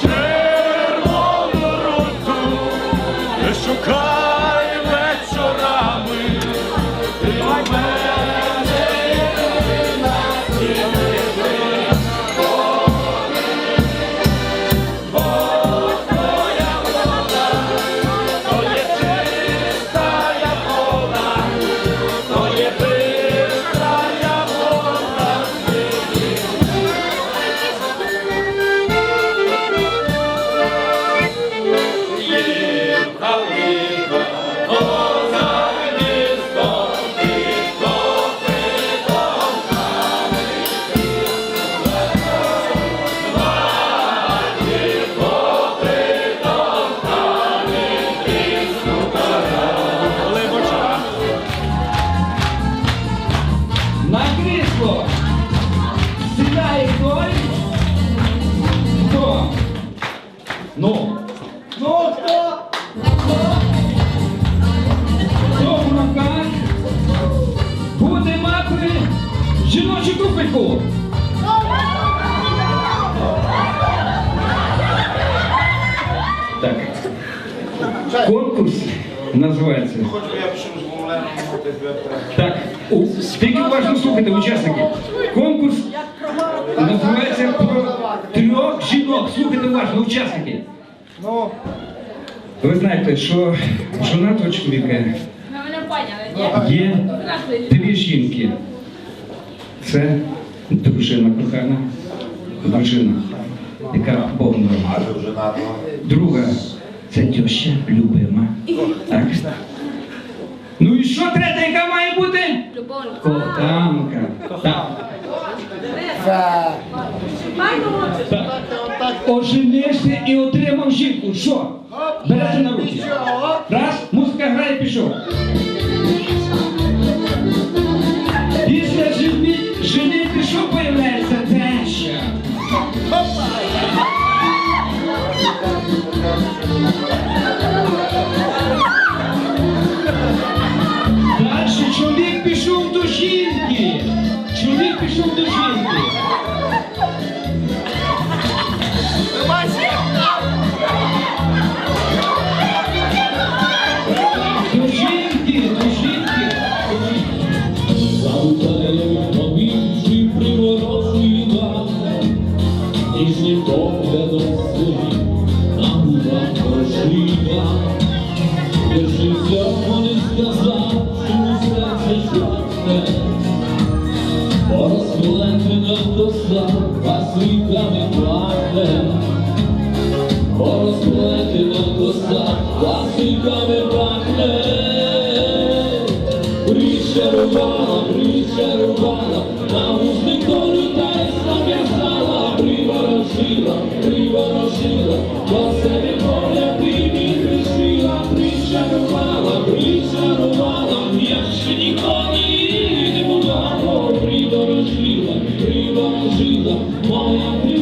Червону роту не шукай. Ну, ну хто? Хто в руках? Буде мати жіночу купельку. Так. Конкурс називається. Так, у- тільки слухати слухайте, учасники. Конкурс називається Слухайте уважно, учасники. Ну, Ви знаєте, що в жонатого чоловіка є дві жінки. Це дружина кохана, дружина, яка повна. надо. Друга це теща любима. Так. Ну і що третя, яка має бути? Котанка. Так. Так. Оженився і отримав жінку. Що? Берете на руки. Раз, музика грає, пішов. Після жени, женити що появляється? Теща. Далі чоловік пішов до жінки. Чоловік пішов до жінки. Поглядом свої нам вам Жила, ти ворожила, по себе моля ти мій грішила, причарувала, причарувала, я ще ніколи не була, приворожила, приворожила, моя ти.